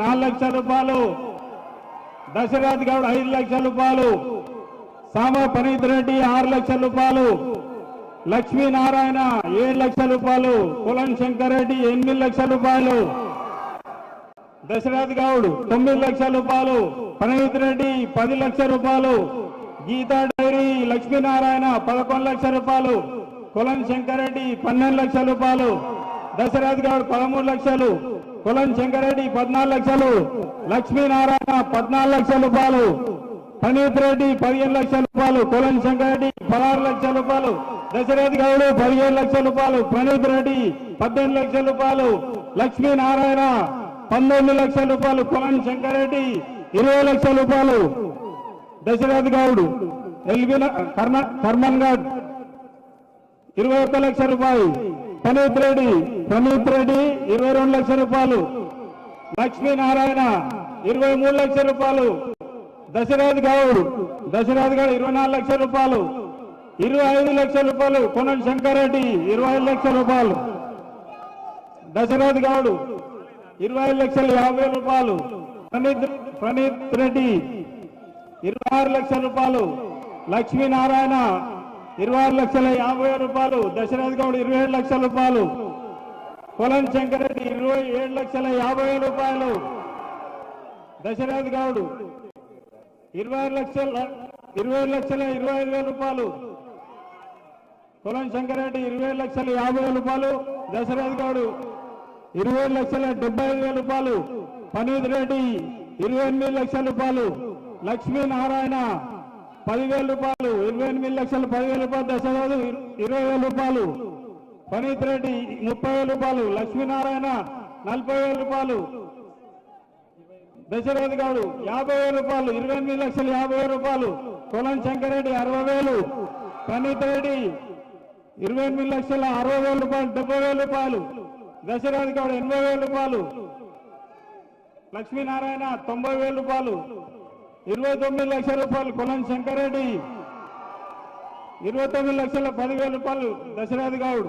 నాలుగు లక్షల రూపాయలు. దశరథ్ గౌడ్ ఐదు లక్షల రూపాయలు. సామ పనీత్ రెడ్డి ఆరు లక్షల రూపాయలు. లక్ష్మీనారాయణ ఏడు లక్షల రూపాయలు. కులం శంకర్ రెడ్డి ఎనిమిది లక్షల రూపాయలు. దశరథ్ గౌడ్ తొమ్మిది లక్షల రూపాయలు. పనీత్ రెడ్డి పది లక్షల రూపాయలు. గీతా డైరీ లక్ష్మీనారాయణ పదకొండు లక్షల రూపాయలు. కులం శంకర్ రెడ్డి పన్నెండు లక్షల రూపాయలు. దశరథ్ గౌడ్ పదమూడు లక్షలు. కులం శంకరెడ్డి పద్నాలుగు లక్షలు లక్ష్మీనారాయణ పద్నాలుగు లక్షల రూపాయలు ప్రణీత్ రెడ్డి పదిహేను లక్షల రూపాయలు కులం శంకరెడ్డి పదహారు లక్షల రూపాయలు దశరథ్ గౌడ్ పదిహేను లక్షల రూపాయలు ప్రణీత్ రెడ్డి పద్దెనిమిది లక్షల రూపాయలు లక్ష్మీనారాయణ పంతొమ్మిది లక్షల రూపాయలు కులం శంకరెడ్డి ఇరవై లక్షల రూపాయలు దశరథ్ గౌడ్ ఎల్బిన కర్మ కర్మన్ గడ్ ఇరవై ఒక్క లక్ష రూపాయలు ప్రణీత్ రెడ్డి ప్రణీత్ రెడ్డి ఇరవై రెండు లక్షల రూపాయలు. లక్ష్మీనారాయణ ఇరవై మూడు లక్షల రూపాయలు. దశరథ్ గౌడ్ దశరథ్ గౌడ్ ఇరవై నాలుగు లక్షల రూపాయలు. ఇరవై ఐదు లక్షల రూపాయలు కొనం శంకరెడ్డి ఇరవై ఐదు లక్షల రూపాయలు. దశరథ్ గౌడ్ ఇరవై ఐదు లక్షల యాభై రూపాయలు. ప్రణీత్ ప్రణీత్ రెడ్డి ఇరవై ఆరు లక్షల రూపాయలు. లక్ష్మీనారాయణ ఇరవై ఆరు లక్షల యాభై రూపాయలు. దశరథ్ గౌడ్ ఇరవై ఏడు లక్షల రూపాయలు. కొలం శంకరెడ్డి ఇరవై ఏడు లక్షల యాభై వేల రూపాయలు. దశరథ్ గౌడ్ ఇరవై లక్షల ఇరవై లక్షల ఇరవై ఐదు వేల రూపాయలు. పొలం శంకరెడ్డి ఇరవై లక్షల యాభై వేల రూపాయలు. దశరథ్ గౌడ్ ఇరవై లక్షల డెబ్బై ఐదు వేల రూపాయలు. పనీత్ రెడ్డి ఇరవై ఎనిమిది లక్షల రూపాయలు. లక్ష్మీనారాయణ పదివేల రూపాయలు. ఇరవై ఎనిమిది లక్షల పదివేల రూపాయలు. దశరథ్ ఇరవై వేల రూపాయలు. పనీత్ రెడ్డి ముప్పై వేల రూపాయలు లక్ష్మీనారాయణ నలభై వేల రూపాయలు దశరథ్ గారు యాభై వేల రూపాయలు ఇరవై ఎనిమిది లక్షల యాభై వేల రూపాయలు కొలం శంకరెడ్డి అరవై వేలు ప్రణీత్ రెడ్డి ఇరవై ఎనిమిది లక్షల అరవై వేల రూపాయలు డెబ్బై వేల రూపాయలు దశరథ్ గౌడ్ ఎనభై వేల రూపాయలు లక్ష్మీనారాయణ తొంభై వేల రూపాయలు ఇరవై తొమ్మిది లక్షల రూపాయలు కొలం శంకరెడ్డి ఇరవై తొమ్మిది లక్షల పదివేల రూపాయలు దశరథ్ గౌడ్